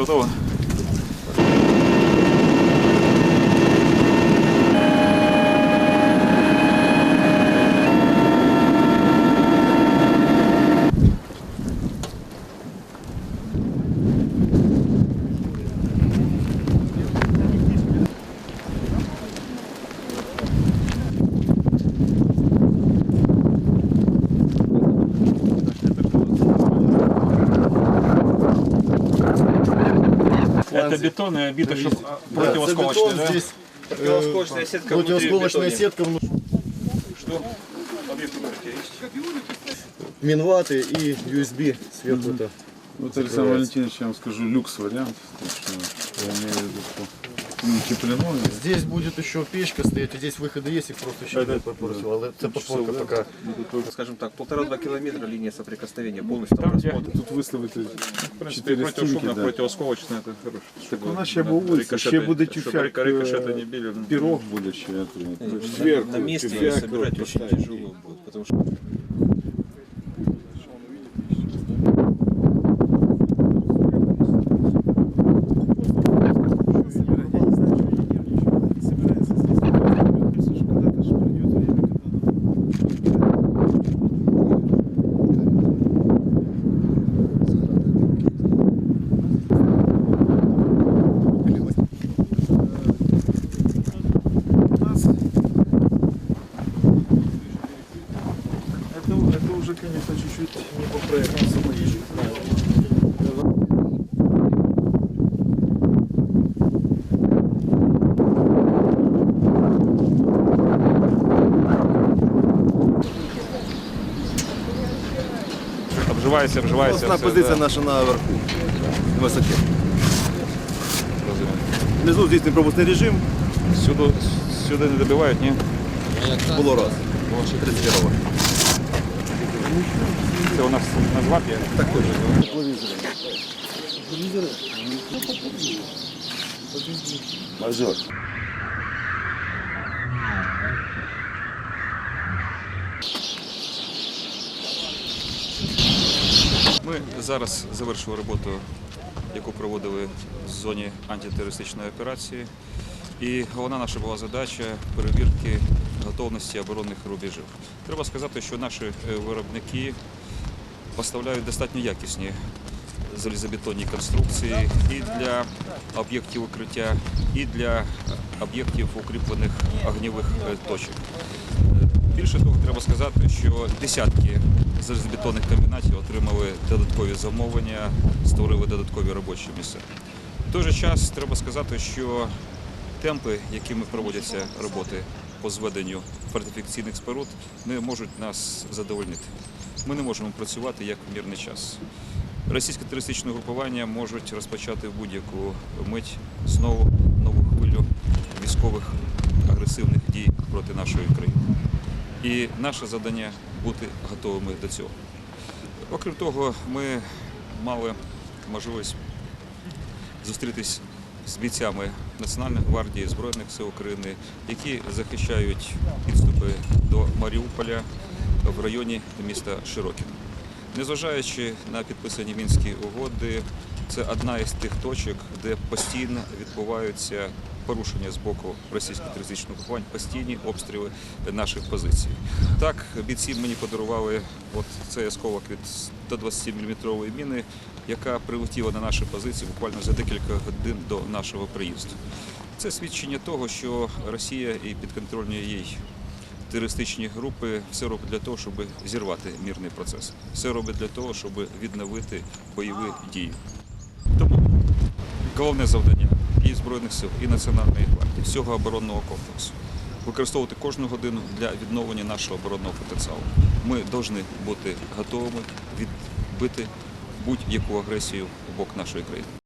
Все готово? Это бетон и обито, чтобы противосколочный, да? Здесь Противосколочная сетка противосколочная сетка, внутри, Что? Объект укрытия есть. минваты и USB сверху это. Вот Александр Валентинович, я вам скажу, люкс вариант. ну, утеплено. Здесь будет еще печка стоять, а здесь выходы есть, их просто еще не попросил. Але це посмотка пока. Скажем так, полтора-два километра линия соприкосновения полностью там Там, где, расмотана. Тут выставити в принципе, чотири стінки. противошумно, Да. противосколочно, это хорошо. Так Чтобы, вона ще да, по вулиці, рикошети- ще буде щоб тюфяк, рикошети е, не били. ну. Пірог буде ще. На- Зверху на месте тюфяк собирать очень поставити. тяжело будет, потому что уже, конечно, чуть-чуть не по проекту самолечия. Обживається, обживається. Основна все, позиція да. наша наверху, на висоті. Розумію. Внизу здійснює пропускний режим, Сюди, сюди не добивають, ні? було раз. 31 Це у нас на звапі. Так точно. Мажор. Ми зараз завершили роботу, яку проводили в зоні антитерористичної операції. І головна наша була задача перевірки готовності оборонних рубежів. Треба сказати, що наші е, виробники поставляють достатньо якісні залізобетонні конструкції і для об'єктів укриття, і для об'єктів укріплених огнівих е, точок. Е, Більше того, треба сказати, що десятки залізобетонних комбінатів отримали додаткові замовлення, створили додаткові робочі місця. В той же час треба сказати, що темпи, якими проводяться роботи по зведенню фортифікаційних споруд, не можуть нас задовольнити. Ми не можемо працювати як в мирний час. Російське терористичне групування можуть розпочати в будь-яку мить знову нову хвилю військових агресивних дій проти нашої країни. І наше завдання бути готовими до цього. Окрім того, ми мали можливість зустрітись з бійцями Національної гвардії Збройних сил України, які захищають підступи до Маріуполя в районі міста Широкін. Незважаючи на підписані мінські угоди, це одна із тих точок, де постійно відбуваються порушення з боку російських терористичних окупувань, постійні обстріли наших позицій. Так, бійці мені подарували от цей осколок від 120 мм міни, яка прилетіла на наші позиції буквально за декілька годин до нашого приїзду. Це свідчення того, що Росія і підконтрольні їй терористичні групи все роблять для того, щоб зірвати мирний процес. Все робить для того, щоб відновити бойові дії. Тому головне завдання і Збройних сил, і Національної гвардії, всього оборонного комплексу використовувати кожну годину для відновлення нашого оборонного потенціалу. Ми повинні бути готовими відбити будь-яку агресію в бок нашої країни.